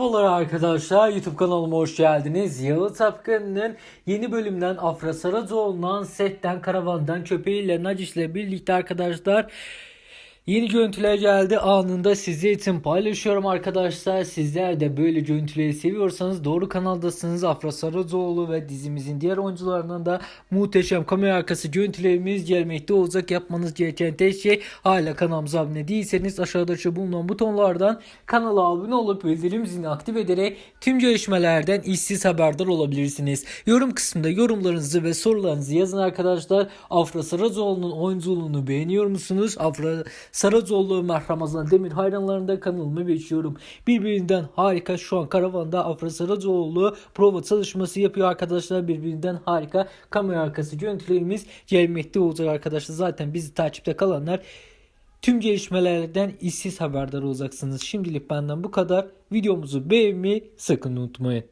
Merhabalar arkadaşlar YouTube kanalıma hoş geldiniz. Yalı Tapkan'ın yeni bölümden Afra Saracoğlu'ndan setten karavandan köpeğiyle Nacis'le birlikte arkadaşlar Yeni görüntüler geldi anında sizler için paylaşıyorum arkadaşlar. Sizler de böyle görüntüleri seviyorsanız doğru kanaldasınız. Afra Saracoğlu ve dizimizin diğer oyuncularından da muhteşem kamera arkası görüntülerimiz gelmekte olacak. Yapmanız gereken tek şey hala kanalımıza abone değilseniz aşağıdaki bulunan butonlardan kanala abone olup bildirim zilini aktif ederek tüm gelişmelerden işsiz haberdar olabilirsiniz. Yorum kısmında yorumlarınızı ve sorularınızı yazın arkadaşlar. Afra Saracoğlu'nun oyunculuğunu beğeniyor musunuz? Afra Saracoğlu, Ömer Ramazan Demir hayranlarında kanalımı bekliyorum. Birbirinden harika şu an karavanda Afra Saracoğlu prova çalışması yapıyor arkadaşlar. Birbirinden harika kamera arkası görüntülerimiz gelmekte olacak arkadaşlar. Zaten bizi takipte kalanlar Tüm gelişmelerden işsiz haberdar olacaksınız. Şimdilik benden bu kadar. Videomuzu beğenmeyi sakın unutmayın.